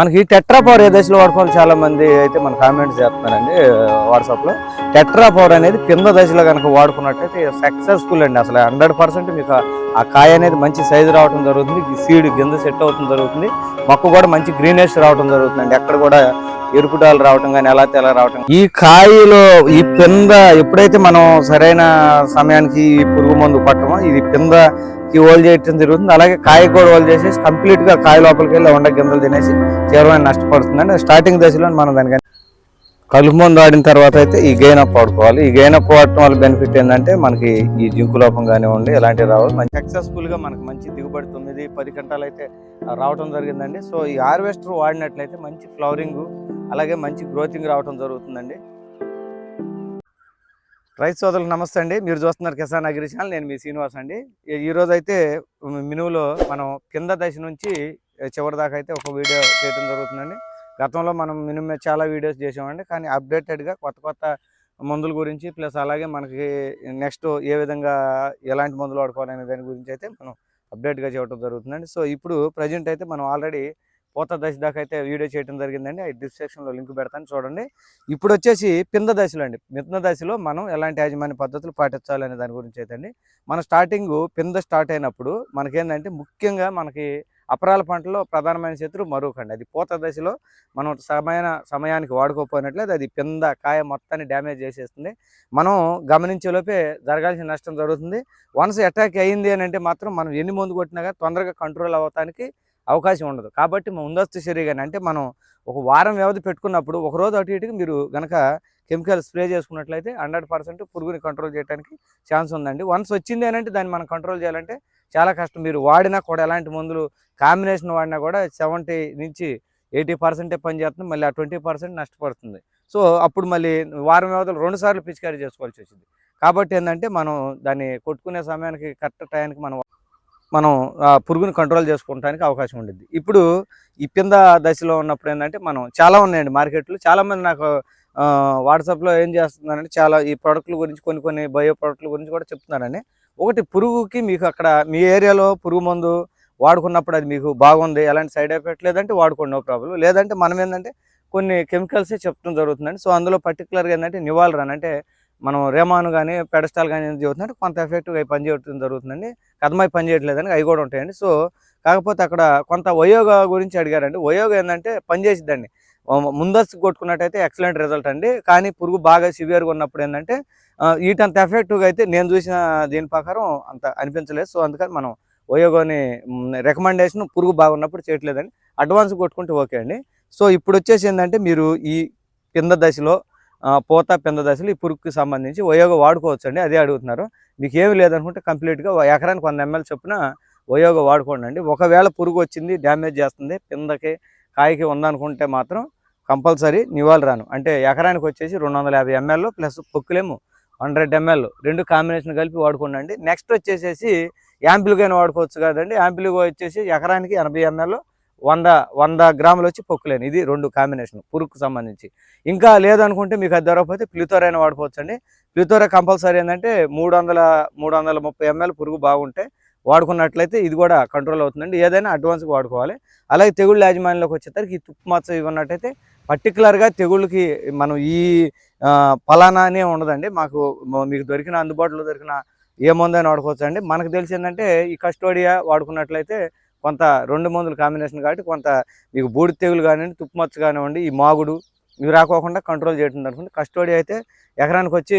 మనకి ఈ tetra power ఏ దశలో వాడుకోవాలి చాలా మంది అయితే మన కామెంట్స్ చేస్తున్నారండి వాట్సాప్లో. టెట్రా పవర్ అనేది కింద దశలో కనుక వాడుకున్నట్టయితే సక్సెస్ఫుల్ అండి. అసలు హండ్రెడ్ పర్సెంట్ మీకు ఆ- కాయ అనేది మంచి సైజు రావడం జరుగుతుంది సీడ్ గింజ సెట్ అవడం జరుగుతుంది మొక్క కూడా మంచి గ్రీనెస్ రావడం జరుగుతుంది ఎక్కడ కూడా ఎరుపుడాలు రావటం కానీ ఎలా తెల రావటం ఈ కాయలో ఈ పింద ఎప్పుడైతే మనం సరైన సమయానికి ఈ పురుగు మందు పట్టమో ఇది పింద హోల్ చేయటం జరుగుతుంది. అలాగే కాయ కూడా హోల్ చేసేసి కంప్లీట్గా కాయ లోపలికి వెళ్ళి వండ గింజలు తినేసి తీవ్రమైన నష్టపడుతుందండి. స్టార్టింగ్ దశలో మనం దానికి కలుపు మందు ఆడిన తర్వాత అయితే ఈ గెయిన్ అప్ వాడుకోవాలి. ఈ గెయిన్ అప్ వాడటం వల్ల బెనిఫిట్ ఏంటంటే మనకి ఈ జింకు లోపం కానివ్వండి ఇలాంటివి రావాలి మంచి సక్సెస్ఫుల్గా మనకి మంచి దిగుబడి తొమ్మిది పది గంటలు అయితే రావడం జరిగిందండి. సో ఈ హార్వెస్టర్ వాడినట్లయితే మంచి ఫ్లవరింగ్ అలాగే మంచి గ్రోతింగ్ రావడం జరుగుతుందండి. రైతు సోదరులకు నమస్తే అండి. మీరు చూస్తున్నారు కిసాన్ అగ్రి ఛానల్. నేను మీ శ్రీనివాస్ అండి. ఈ- రోజు అయితే మినువులో మనం కింద దశ నుంచి చివరి దాకా అయితే ఒక వీడియో చేయడం జరుగుతుందండి. గతంలో మనం మినిమం చాలా వీడియోస్ చేసామండి కానీ అప్డేటెడ్గా కొత్త కొత్త మందుల గురించి ప్లస్ అలాగే మనకి నెక్స్ట్ ఏ విధంగా ఎలాంటి మందులు వాడుకోవాలనే దాని గురించి అయితే మనం అప్డేట్గా చేయడం జరుగుతుందండి. సో ఇప్పుడు ప్రజెంట్ అయితే మనం ఆల్రెడీ పూత దశ దాకా అయితే వీడియో చేయడం జరిగిందండి. అది డిస్క్రిప్షన్లో లింక్ పెడతాను చూడండి. ఇప్పుడు వచ్చేసి పింద దశలో అండి. మిత్న దశలో మనం ఎలాంటి యాజమాన్య పద్ధతులు పాటించాలి అనే దాని గురించి అయితే అండి. మన స్టార్టింగ్ పింద స్టార్ట్ అయినప్పుడు మనకేంటంటే ముఖ్యంగా మనకి అపరాల పంటలో ప్రధానమైన శత్రు మరొకండి అది పూత దశలో మనం సమయాన సమయానికి వాడుకోకపోయినట్లయితే అది పింద కాయ మొత్తాన్ని డ్యామేజ్ చేసేస్తుంది. మనం గమనించేలోపే జరగాల్సిన నష్టం జరుగుతుంది. వన్స్ అటాక్ అయ్యింది అని అంటే మాత్రం మనం ఎన్ని మందు కొట్టినా కానీ తొందరగా కంట్రోల్ అవ్వటానికి అవకాశం ఉండదు. కాబట్టి ముందస్తు చర్యగానే అంటే మనం ఒక వారం వ్యవధి పెట్టుకున్నప్పుడు ఒక రోజు అటు ఇటుకి మీరు గనక కెమికల్ స్ప్రే చేసుకున్నట్లయితే హండ్రెడ్ పర్సెంట్ పురుగుని కంట్రోల్ చేయడానికి ఛాన్స్ ఉందండి. వన్స్ వచ్చింది అంటే దాన్ని మనం కంట్రోల్ చేయాలంటే చాలా కష్టం. మీరు వాడినా కూడా ఎలాంటి మందులు కాంబినేషన్ వాడినా కూడా సెవెంటీ నుంచి ఎయిటీ పర్సెంటే పనిచేస్తుంది మళ్ళీ ఆ ట్వంటీ పర్సెంట్ నష్టపడుతుంది. సో అప్పుడు మళ్ళీ వారం వ్యవధిలో రెండుసార్లు పిచికారీ చేసుకోవాల్సి వచ్చింది. కాబట్టి ఏంటంటే మనం దాన్ని కొట్టుకునే సమయానికి కరెక్ట్ టైంకి మనం మనం ఆ పురుగుని కంట్రోల్ చేసుకోవడానికి అవకాశం ఉండేది ఇప్పుడు ఈ పింద దశలో ఉన్నప్పుడు ఏంటంటే మనం చాలా ఉన్నాయండి మార్కెట్లో. చాలామంది నాకు వాట్సాప్లో ఏం చేస్తున్నారంటే చాలా ఈ ప్రోడక్ట్ల గురించి కొన్ని కొన్ని బయో ప్రోడక్ట్ల గురించి కూడా చెప్తున్నారండి. ఒకటి పురుగుకి మీకు అక్కడ మీ ఏరియాలో పురుగు మందు వాడుకున్నప్పుడు అది మీకు బాగుంది ఎలాంటి సైడ్ ఎఫెక్ట్ లేదంటే వాడుకోండి నో ప్రాబ్లం లేదంటే మనం ఏంటంటే కొన్ని కెమికల్సే చెప్తడం జరుగుతుందండి. సో అందులో పర్టికులర్గా ఏంటంటే నివాళరన్ అంటే మనం రేమాను కానీ పెడస్టాల్ కానీ ఏం కొంత ఎఫెక్ట్గా అవి పనిచేయడం జరుగుతుందండి. కథమై పనిచేయట్లేదని అవి కూడా ఉంటాయండి. సో కాకపోతే అక్కడ కొంత వయోగ గురించి అడిగారండి. వయోగ ఏంటంటే పనిచేసిద్దండి ముందస్తు కొట్టుకున్నట్టయితే ఎక్సలెంట్ రిజల్ట్ అండి. కానీ పురుగు బాగా సివియర్గా ఉన్నప్పుడు ఏంటంటే వీటంత ఎఫెక్టివ్గా అయితే నేను చూసిన దీని ప్రకారం అంత అనిపించలేదు. సో అందుకని మనం వయోగోని రికమెండేషన్ పురుగు బాగున్నప్పుడు చేయట్లేదండి. అడ్వాన్స్ కొట్టుకుంటే ఓకే అండి. సో ఇప్పుడు వచ్చేసి ఏంటంటే మీరు ఈ కింద దశలో పూత పెంద దశలు ఈ పురుగుకి సంబంధించి వయోగ వాడుకోవచ్చు అండి అదే అడుగుతున్నారు. మీకు ఏమి లేదనుకుంటే కంప్లీట్గా ఎకరానికి వంద ఎంఎల్ చొప్పున వయోగ వాడుకోండి అండి ఒకవేళ పురుగు వచ్చింది డ్యామేజ్ చేస్తుంది పిందకి కాయకి ఉందనుకుంటే మాత్రం కంపల్సరీ నివాళి రాను. అంటే ఎకరానికి వచ్చేసి రెండు వందల యాభై ఎంఎల్ ప్లస్ పొక్కులేము హండ్రెడ్ ఎంఎల్ రెండు కాంబినేషన్ కలిపి వాడుకోండి నెక్స్ట్ వచ్చేసేసి యాంపిల్గైనా వాడుకోవచ్చు కదండి. యాంపిల్గా వచ్చేసి ఎకరానికి ఎనభై ఎంఎల్ వంద వంద గ్రాములు వచ్చి పొక్కులేను. ఇది రెండు కాంబినేషన్ పురుగుకు సంబంధించి. ఇంకా లేదనుకుంటే మీకు అది దొరకపోతే ప్లితోర్ అయినా వాడుకోవచ్చు అండి ప్లితోర కంపల్సరీ ఏంటంటే మూడు వందల మూడు వందల ముప్పై ఎంఎల్ పురుగు బాగుంటే వాడుకున్నట్లయితే ఇది కూడా కంట్రోల్ అవుతుందండి. ఏదైనా అడ్వాన్స్గా వాడుకోవాలి. అలాగే తెగుళ్ళ యాజమాన్యంలోకి వచ్చేసరికి ఈ తుప్పు మచ్చ ఇవి ఉన్నట్టయితే పర్టికులర్గా తెగుళ్ళకి మనం ఈ ఆ, ఫలానా అనే ఉండదండి. మాకు మీకు దొరికిన అందుబాటులో దొరికిన ఏ మందైనా వాడుకోవచ్చు అండి మనకు తెలిసిందంటే ఈ కస్టోడియా వాడుకున్నట్లయితే కొంత రెండు మందుల కాంబినేషన్ కాబట్టి కొంత మీకు బూడి తెగులు కానివ్వండి తుప్పుమచ్చ కానివ్వండి ఈ మాగుడు ఇవి రాకోకుండా కంట్రోల్ చేయడం అనుకుంటే కస్టోడీ అయితే ఎకరానికి వచ్చి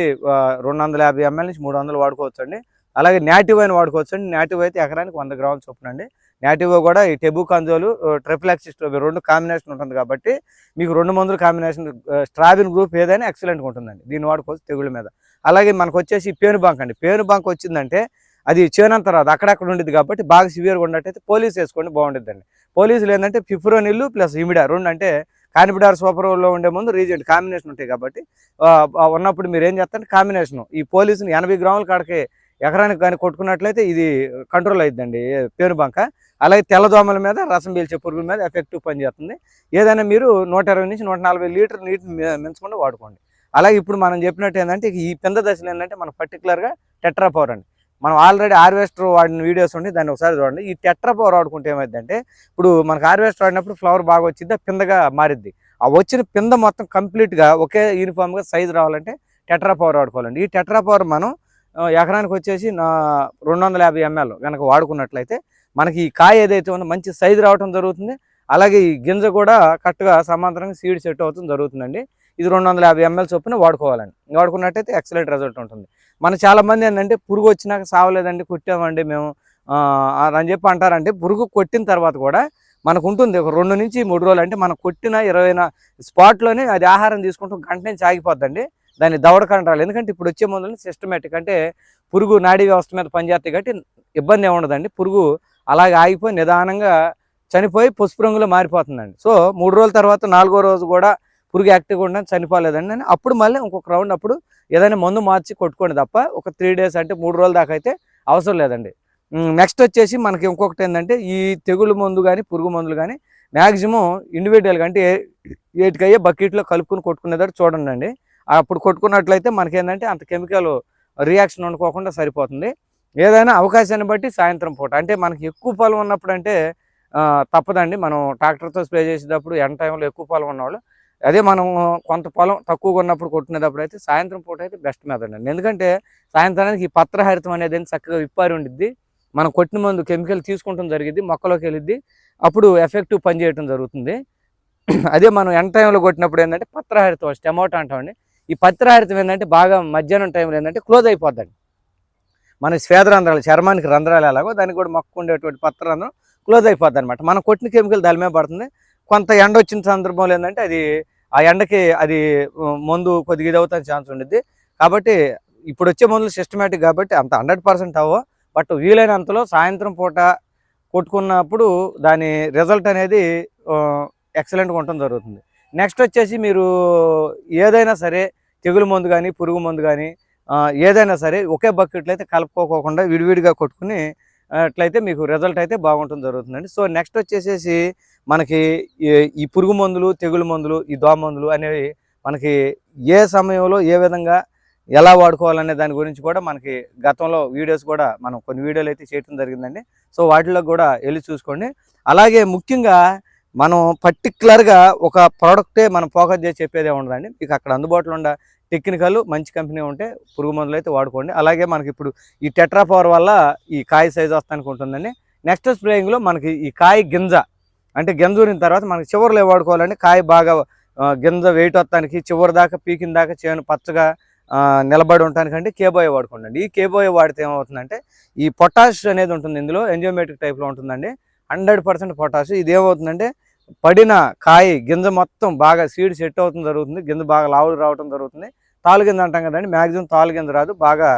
రెండు వందల యాభై ఎంఎల్ నుంచి మూడు వందలు వాడుకోవచ్చు అండి అలాగే నాటివ్ అయిన వాడుకోవచ్చు అండి నాటివ్ అయితే ఎకరానికి వంద గ్రాములు చొప్పున అండి నేటివ్ కూడా ఈ టెబు కంజోలు ట్రిప్లాక్సిస్ రెండు కాంబినేషన్ ఉంటుంది కాబట్టి మీకు రెండు మందుల కాంబినేషన్ స్ట్రాబిన్ గ్రూప్ ఏదైనా ఎక్సలెంట్గా ఉంటుందండి. దీన్ని వాడుకోవచ్చు తెగుళ్ళ మీద. అలాగే మనకు వచ్చేసి పేను బంక్ అండి. పేను బంక్ వచ్చిందంటే అది చేనంత రాదు. అక్కడక్కడ ఉండేది కాబట్టి బాగా సివియర్గా ఉన్నట్టయితే పోలీస్ వేసుకోండి బాగుంటుందండి పోలీసులు ఏంటంటే ఫిఫ్రోనిల్లు ప్లస్ ఇమిడా రెండు అంటే కానిపిడార్ సూపర్లో ఉండే ముందు రీజెంట్ కాంబినేషన్ ఉంటాయి కాబట్టి ఉన్నప్పుడు మీరు ఏం చేస్తారంటే కాంబినేషన్. ఈ పోలీసుని ఎనభై గ్రాముల కాడకి ఎకరానికి కానీ కొట్టుకున్నట్లయితే ఇది కంట్రోల్ అవుతుందండి పేరు బంక. అలాగే తెల్లదోమల మీద రసం పీల్చే పురుగుల మీద ఎఫెక్టివ్ పనిచేస్తుంది. ఏదైనా మీరు నూట ఇరవై నుంచి నూట నలభై లీటర్ నీటిని మించకుండా వాడుకోండి. అలాగే ఇప్పుడు మనం చెప్పినట్టు ఏంటంటే ఈ పెద్ద దశలో ఏంటంటే మనం పర్టికులర్గా టెట్రాపవర్ అండి మనం ఆల్రెడీ హార్వెస్టర్ వాడిన వీడియోస్ ఉండి దాన్ని ఒకసారి చూడండి. ఈ టెట్రా పవర్ వాడుకుంటే ఏమైందంటే ఇప్పుడు మనకు హార్వెస్టర్ వాడినప్పుడు ఫ్లవర్ బాగా వచ్చింది ఆ పిందగా మారిద్ది. ఆ వచ్చిన పింద మొత్తం కంప్లీట్గా ఒకే యూనిఫామ్గా సైజు రావాలంటే టెట్రా పవర్ వాడుకోవాలండి. ఈ టెట్రా పవర్ మనం ఎకరానికి వచ్చేసి నా రెండు వందల యాభై ఎంఎల్ కనుక వాడుకున్నట్లయితే మనకి ఈ కాయ ఏదైతే ఉందో మంచి సైజు రావడం జరుగుతుంది. అలాగే ఈ గింజ కూడా కరెక్ట్గా సమాంతరంగా సీడ్ సెట్ అవుతుంది జరుగుతుందండి. ఇది రెండు వందల యాభై ఎంఎల్ చొప్పున వాడుకోవాలండి. వాడుకున్నట్టయితే ఎక్సలెంట్ రిజల్ట్ ఉంటుంది. మన చాలా మంది ఏంటంటే పురుగు వచ్చినాక సావలేదండి కొట్టామండి మేము. అని చెప్పి అంటారంటే పురుగు కొట్టిన తర్వాత కూడా మనకు ఉంటుంది. ఒక రెండు నుంచి మూడు రోజులు అంటే మనం కొట్టిన ఇరవై స్పాట్లోనే అది ఆహారం తీసుకుంటూ గంట నుంచి ఆగిపోద్దండి దాన్ని దవడకంటారు ఎందుకంటే ఇప్పుడు వచ్చే మందులు సిస్టమేటిక్ అంటే పురుగు నాడీ వ్యవస్థ మీద పనిచేస్తాయి కాబట్టి ఇబ్బంది ఏముండదండి పురుగు అలాగే ఆగిపోయి నిదానంగా చనిపోయి పసుపు రంగులో మారిపోతుందండి. సో మూడు రోజుల తర్వాత నాలుగో రోజు కూడా పురుగు యాక్టివ్గా ఉండడం చనిపోలేదండి అప్పుడు మళ్ళీ ఇంకొక రౌండ్ అప్పుడు ఏదైనా మందు మార్చి కొట్టుకోండి తప్ప ఒక త్రీ డేస్ అంటే మూడు రోజుల దాకా అయితే అవసరం లేదండి. నెక్స్ట్ వచ్చేసి మనకి ఇంకొకటి ఏంటంటే ఈ తెగులు మందు కానీ పురుగు మందులు కానీ మ్యాక్సిమం ఇండివిజువల్గా అంటే ఏటికయ్యే బకెట్లో కలుపుకుని కొట్టుకునేదాడు చూడండి అండి అప్పుడు కొట్టుకున్నట్లయితే మనకి ఏంటంటే అంత కెమికల్ రియాక్షన్ అనుకోకుండా సరిపోతుంది. ఏదైనా అవకాశాన్ని బట్టి సాయంత్రం పూట అంటే మనకి ఎక్కువ పొలం ఉన్నప్పుడు అంటే తప్పదండి. మనం ట్రాక్టర్తో స్ప్రే చేసేటప్పుడు ఎండ టైంలో ఎక్కువ పొలం ఉన్నవాళ్ళు అదే మనం కొంత పొలం తక్కువగా ఉన్నప్పుడు కొట్టుకునేటప్పుడు అయితే సాయంత్రం పూట అయితే బెస్ట్ మెథడ్ అండి. ఎందుకంటే సాయంత్రానికి ఈ పత్రహరితం అనేది చక్కగా విప్పారి ఉండిద్ది. మనం కొట్టిన మందు కెమికల్ తీసుకుంటాం జరిగిద్ది మొక్కలోకి వెళ్ళిద్ది. అప్పుడు ఎఫెక్టివ్ పనిచేయటం జరుగుతుంది. అదే మనం ఎండ టైంలో కొట్టినప్పుడు ఏంటంటే పత్రహరితం స్టెమోటా అంటామండి ఈ పత్రహరితం ఏంటంటే బాగా మధ్యాహ్నం టైంలో ఏంటంటే క్లోజ్ అయిపోద్దండి. మన స్వేదరంధ్రాలు చర్మానికి రంధ్రాలు ఎలాగో దానికి కూడా మొక్క ఉండేటువంటి పత్రరంధ్రం క్లోజ్ అయిపోద్ది అనమాట మనం కొట్టిన కెమికల్ దాని మీద పడుతుంది. కొంత ఎండ వచ్చిన సందర్భంలో ఏంటంటే అది ఆ ఎండకి అది మందు కొద్దిగా ఇది ఛాన్స్ ఉండిద్ది. కాబట్టి ఇప్పుడు వచ్చే మందులు సిస్టమేటిక్ కాబట్టి అంత హండ్రెడ్ పర్సెంట్ అవ్వ. బట్ వీలైనంతలో సాయంత్రం పూట కొట్టుకున్నప్పుడు దాని రిజల్ట్ అనేది ఎక్సలెంట్గా ఉండటం జరుగుతుంది. నెక్స్ట్ వచ్చేసి మీరు ఏదైనా సరే తెగులు మందు కానీ పురుగు మందు కానీ ఏదైనా సరే ఒకే బకెట్లో అయితే కలుపుకోకుండా విడివిడిగా కొట్టుకుని అట్లయితే మీకు రిజల్ట్ అయితే బాగుంటుంది జరుగుతుందండి. సో నెక్స్ట్ వచ్చేసేసి మనకి ఈ- ఈ పురుగు మందులు తెగులు మందులు ఈ దోమ మందులు అనేవి మనకి ఏ సమయంలో ఏ విధంగా ఎలా వాడుకోవాలనే దాని గురించి కూడా మనకి గతంలో వీడియోస్ కూడా మనం కొన్ని వీడియోలు అయితే చేయడం జరిగిందండి. సో వాటిలో కూడా వెళ్ళి చూసుకోండి. అలాగే ముఖ్యంగా మనం పర్టికులర్గా ఒక ప్రోడక్టే మనం ఫోకస్ చేసి చెప్పేదే ఉండదండి మీకు అక్కడ అందుబాటులో ఉండ టెక్నికల్ మంచి కంపెనీ ఉంటే పురుగు మందులు అయితే వాడుకోండి. అలాగే మనకి ఇప్పుడు ఈ టెట్రా పవర్ వల్ల ఈ కాయ సైజ్ వస్తానికి ఉంటుందండి. నెక్స్ట్ స్ప్రేయింగ్లో మనకి ఈ కాయ గింజ అంటే గింజ ఊరిన తర్వాత మనకి చివరిలో వాడుకోవాలండి వాడుకోవాలంటే కాయ బాగా గింజ వెయిట్ వస్తానికి చివరి దాకా పీకిన దాకా చేను పచ్చగా నిలబడి ఉండటానికండి కేబోయే కేబోయ్ వాడుకోండి. ఈ కేబోయ్ వాడితే ఏమవుతుందంటే ఈ పొటాష్ అనేది ఉంటుంది ఇందులో ఎంజియోమెట్రిక్ టైప్లో ఉంటుందండి. Hundred percent potash. ఇది ఏమవుతుందంటే పడిన కాయ గింజ మొత్తం బాగా సీడ్ సెట్ అవుతుంది జరుగుతుంది. గింజ బాగా లావులు రావడం జరుగుతుంది. తాలు గింజ అంటాం కదండి. మ్యాక్సిమం తాలు గింజ రాదు. బాగా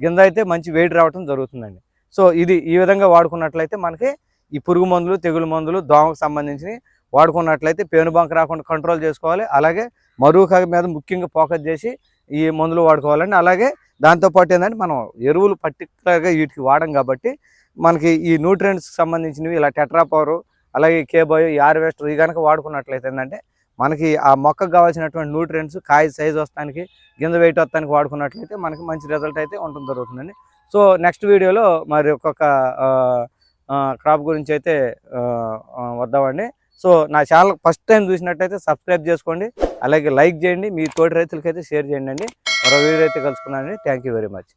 గింజ అయితే మంచి వెయిట్ రావడం జరుగుతుందండి. సో ఇది ఈ విధంగా వాడుకున్నట్లయితే మనకి ఈ పురుగు మందులు తెగులు మందులు దోమకు సంబంధించినవి వాడుకున్నట్లయితే పేనుబంక రాకుండా కంట్రోల్ చేసుకోవాలి. అలాగే మరుగు మీద ముఖ్యంగా ఫోకస్ చేసి ఈ మందులు వాడుకోవాలండి. అలాగే దాంతోపాటు ఏంటంటే మనం ఎరువులు పర్టికులర్గా వీటికి వాడం కాబట్టి మనకి ఈ న్యూట్రియంట్స్కి సంబంధించినవి ఇలా టెట్రాపవరు అలాగే కేబోయో ఈ ఆర్వేస్టర్ ఈ కనుక వాడుకున్నట్లయితే ఏంటంటే మనకి ఆ మొక్కకు కావాల్సినటువంటి న్యూట్రియంట్స్ కాయ సైజ్ వస్తానికి గింజ వెయిట్ వస్తానికి వాడుకున్నట్లయితే మనకి మంచి రిజల్ట్ అయితే ఉంటుంది జరుగుతుందండి. సో నెక్స్ట్ వీడియోలో మరి ఒక్కొక్క క్రాప్ గురించి అయితే వద్దామండి. సో నా ఛానల్ ఫస్ట్ టైం చూసినట్టయితే సబ్స్క్రైబ్ చేసుకోండి. అలాగే లైక్ చేయండి. మీ తోటి రైతులకైతే షేర్ చేయండి అండి. మరో వీడియో అయితే కలుసుకున్నానండి థ్యాంక్ యూ వెరీ మచ్